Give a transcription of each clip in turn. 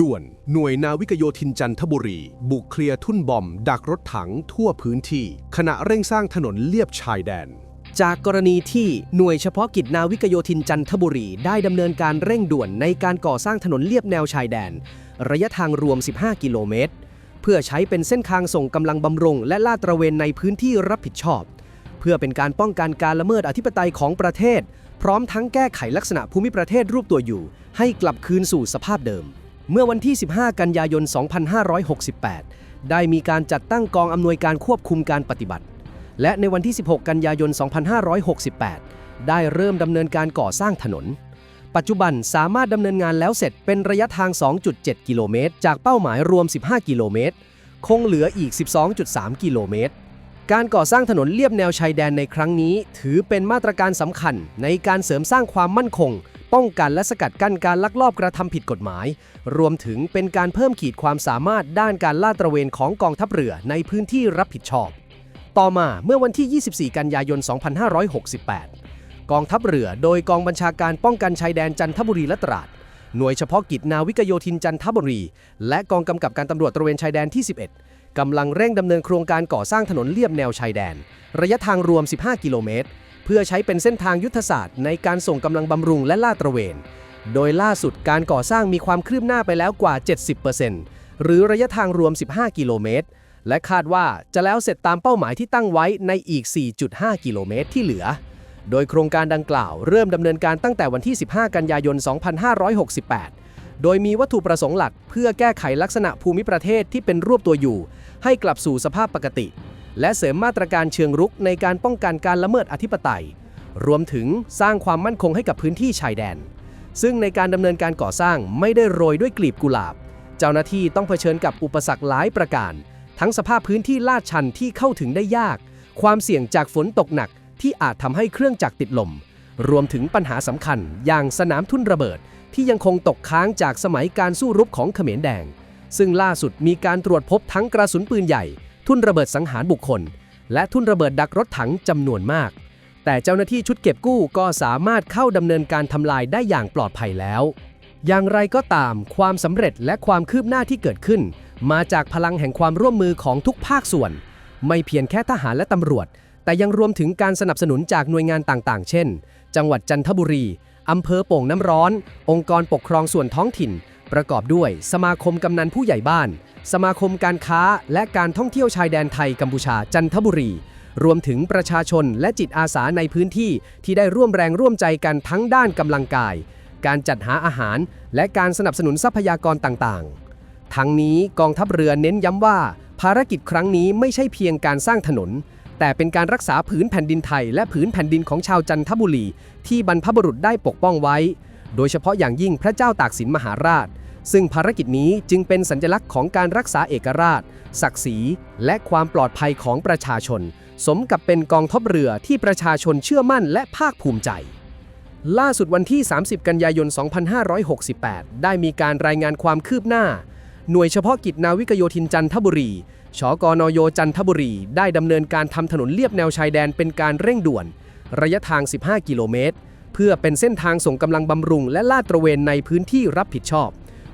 ด่วน หน่วยนาวิกโยธินจันทบุรี บุกเคลียร์ทุ่นบอม ดักรถถังทั่วพื้นที่ ขณะเร่งสร้างถนนเลียบชายแดน จากกรณีที่หน่วยเฉพาะกิจนาวิกโยธินจันทบุรี ได้ดำเนินการเร่งด่วนในการก่อสร้างถนนเลียบแนวชายแดน ระยะทางรวม 15 กิโลเมตร เพื่อใช้เป็นเส้นทางส่งกำลังบำรุง และลาดตระเวนในพื้นที่รับผิดชอบ เพื่อเป็นการป้องกันการละเมิดอธิปไตยของประเทศ พร้อมทั้งแก้ไขลักษณะภูมิประเทศรูปตัวอยู่ ให้กลับคืนสู่สภาพเดิม เมื่อวันที่ 15 กันยายน 2568 ได้มีการจัดตั้งกองอำนวยการควบคุมการปฏิบัติ และในวันที่ 16 กันยายน 2568 ได้เริ่มดำเนินการก่อสร้างถนน ปัจจุบันสามารถดำเนินงานแล้วเสร็จเป็นระยะทาง 2.7 กิโลเมตร จากเป้าหมายรวม 15 กิโลเมตร คงเหลืออีก 12.3 กิโลเมตร การก่อสร้างถนนเลียบแนวชายแดนในครั้งนี้ ถือเป็นมาตรการสำคัญในการเสริมสร้างความมั่นคง ป้องกันและสกัดกั้นการลักลอบกระทำผิดกฎหมาย รวมถึงเป็นการเพิ่มขีดความสามารถด้านการลาดตระเวนของกองทัพเรือในพื้นที่รับผิดชอบ ต่อมาเมื่อวันที่ 24 กันยายน 2568 กองทัพเรือโดยกองบัญชาการป้องกันชายแดนจันทบุรีและตราดหน่วยเฉพาะกิจนาวิกโยธินจันทบุรี และกองกำกับการตำรวจตระเวนชายแดนที่ 11 กำลังเร่งดำเนินโครงการก่อสร้างถนนเลียบแนวชายแดน ระยะทางรวม 15 กิโลเมตร เพื่อใช้เป็นเส้นทางยุทธศาสตร์ในการส่งกำลังบำรุงและลาดตระเวน โดยล่าสุดการก่อสร้างมีความคืบหน้าไปแล้วกว่า 70%หรือระยะทางรวม 15 กิโลเมตร และคาดว่าจะแล้วเสร็จตามเป้าหมายที่ตั้งไว้ในอีก 4.5 กิโลเมตรที่เหลือ โดยโครงการดังกล่าวเริ่มดำเนินการตั้งแต่วันที่ 15 กันยายน 2568 โดยมีวัตถุประสงค์หลัก เพื่อแก้ไขลักษณะภูมิประเทศที่เป็นรูปตัวอยู่ ให้กลับสู่สภาพปกติ และเสริมมาตรการเชิงรุกในการป้องกันการละเมิดอธิปไตย รวมถึงสร้างความมั่นคงให้กับพื้นที่ชายแดน ซึ่งในการดำเนินการก่อสร้างไม่ได้โรยด้วยกลีบกุหลาบ เจ้าหน้าที่ต้องเผชิญกับอุปสรรคหลายประการ ทั้งสภาพพื้นที่ลาดชันที่เข้าถึงได้ยาก ความเสี่ยงจากฝนตกหนักที่อาจทำให้เครื่องจักรติดลม รวมถึงปัญหาสำคัญอย่างสนามทุ่นระเบิด ที่ยังคงตกค้างจากสมัยการสู้รบของเขมรแดง ซึ่งล่าสุดมีการตรวจพบทั้งกระสุนปืนใหญ่ ทุ่นระเบิดสังหารบุคคล และทุ่นระเบิดดักรถถังจำนวนมาก แต่เจ้าหน้าที่ชุดเก็บกู้ก็สามารถเข้าดำเนินการทำลายได้อย่างปลอดภัยแล้วอย่างไรก็ตาม ความสำเร็จและความคืบหน้าที่เกิดขึ้น มาจากพลังแห่งความร่วมมือของทุกภาคส่วน ไม่เพียงแค่ทหารและตำรวจ แต่ยังรวมถึงการสนับสนุนจากหน่วยงานต่างๆ เช่น จังหวัดจันทบุรี อำเภอโป่งน้ำร้อน องค์กรปกครองส่วนท้องถิ่น ประกอบด้วย สมาคมกำนันผู้ใหญ่บ้าน สมาคมการค้าและการท่องเที่ยวชายแดนไทยกัมพูชาจันทบุรี รวมถึงประชาชนและจิตอาสาในพื้นที่ที่ได้ร่วมแรงร่วมใจกันทั้งด้านกำลังกาย การจัดหาอาหาร และการสนับสนุนทรัพยากรต่างๆ ทั้งนี้กองทัพเรือเน้นย้ำว่า ภารกิจครั้งนี้ไม่ใช่เพียงการสร้างถนน แต่เป็นการรักษาผืนแผ่นดินไทย และผืนแผ่นดินของชาวจันทบุรี ที่บรรพบุรุษได้ปกป้องไว้ โดยเฉพาะอย่างยิ่งพระเจ้าตากสินมหาราช ซึ่งภารกิจนี้จึงเป็นสัญลักษณ์ของการรักษาเอกราช ศักดิ์ศรี และความปลอดภัยของประชาชน สมกับเป็นกองทัพเรือที่ประชาชนเชื่อมั่นและภาคภูมิใจล่าสุดวันที่ 30 กันยายน 2568 ได้มีการรายงานความคืบหน้า หน่วยเฉพาะกิจนาวิกโยธินจันทบุรีชกนโยจันทบุรี ได้ดำเนินการทำถนนเลียบแนวชายแดนเป็นการเร่งด่วน ระยะทาง 15 กิโลเมตร เพื่อเป็นเส้นทางส่งกำลังบำรุง และลาดตระเวนในพื้นที่รับผิดชอบ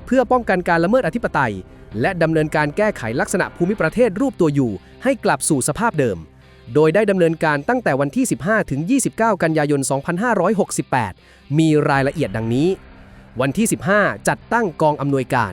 เพื่อป้องกันการละเมิดอธิปไตย และดำเนินการแก้ไขลักษณะภูมิประเทศรูปตัวอยู่ ให้กลับสู่สภาพเดิม โดยได้ดำเนินการตั้งแต่วันที่ 15 ถึง 29 กันยายน 2568 มีรายละเอียดดังนี้ วันที่ 15 จัดตั้งกองอำนวยการ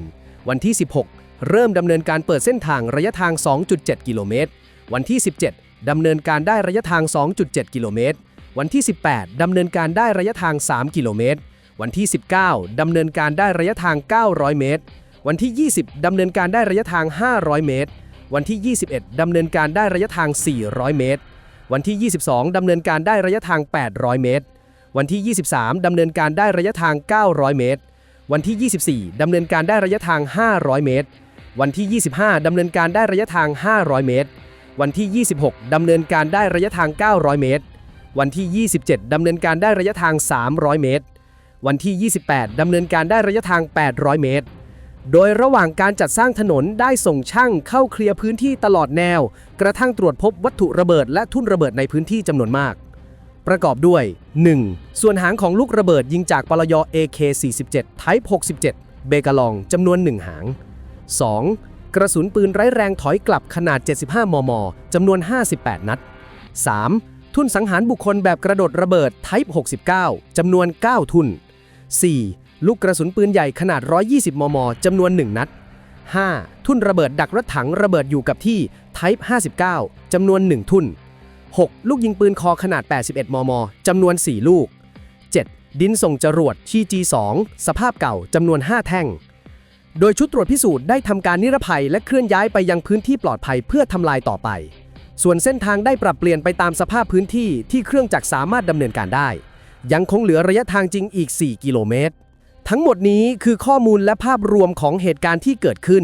วันที่ 16 เริ่มดำเนินการเปิดเส้นทางระยะทาง 2.7 กิโลเมตร วันที่ 17 ดำเนินการได้ระยะทาง 2.7 กิโลเมตร วันที่ 18 ดำเนินการได้ระยะทาง 3 กิโลเมตร วันที่ 19 ดำเนินการได้ระยะทาง 900 เมตร วันที่ 20 ดำเนินการได้ระยะทาง 500 เมตร วันที่ 21 ดำเนินการได้ระยะทาง 400 เมตร วันที่ 22 ดำเนินการได้ระยะทาง 800 เมตร วันที่ 23 ดำเนินการได้ระยะทาง 900 เมตร วันที่ 24 ดำเนินการได้ระยะทาง 500 เมตร วันที่ 25 ดำเนินการได้ระยะทาง 500 เมตร วันที่ 26 ดำเนินการได้ระยะทาง 900 เมตร วันที่ 27 ดำเนินการได้ระยะทาง 300 เมตร วันที่ 28 ดำเนินการได้ระยะทาง 800 เมตร โดยระหว่างการจัดสร้างถนนได้ส่งช่างเข้าเคลียร์พื้นที่ตลอดแนว กระทั่งตรวจพบวัตถุระเบิดและทุ่นระเบิดในพื้นที่จำนวนมาก ประกอบด้วย 1. ส่วนหางของลูกระเบิดยิงจากปลย AK-47 Type 67 เบกาลองจำนวน 1 หาง 2. กระสุนปืนไร้แรงถอยกลับขนาด 75 มม จำนวน 58 นัด 3. ทุนสังหารบุคคลแบบกระโดดระเบิด Type 69 จำนวน 9 ทุน 4. ลูกกระสุนปืนใหญ่ขนาด 120 มม จำนวน 1 นัด 5. ทุ่นระเบิดดักรถถังระเบิดอยู่กับที่ Type 59 จำนวน 1 ทุ่น 6. ลูกยิงปืนคอขนาด 81 มม จำนวน 4 ลูก 7. ดินส่งจรวด TG2 สภาพเก่า จำนวน 5 แท่ง โดยชุดตรวจพิสูจน์ได้ทำการนิรภัยและเคลื่อนย้ายไปยังพื้นที่ปลอดภัยเพื่อทำลายต่อไป ส่วนเส้นทางได้ปรับเปลี่ยนไปตามสภาพพื้นที่ที่เครื่องจักรสามารถดำเนินการได้ ยังคงเหลือระยะทางจริงอีก 4 กิโลเมตร ทั้งหมดนี้คือข้อมูลและภาพรวมของเหตุการณ์ที่เกิดขึ้น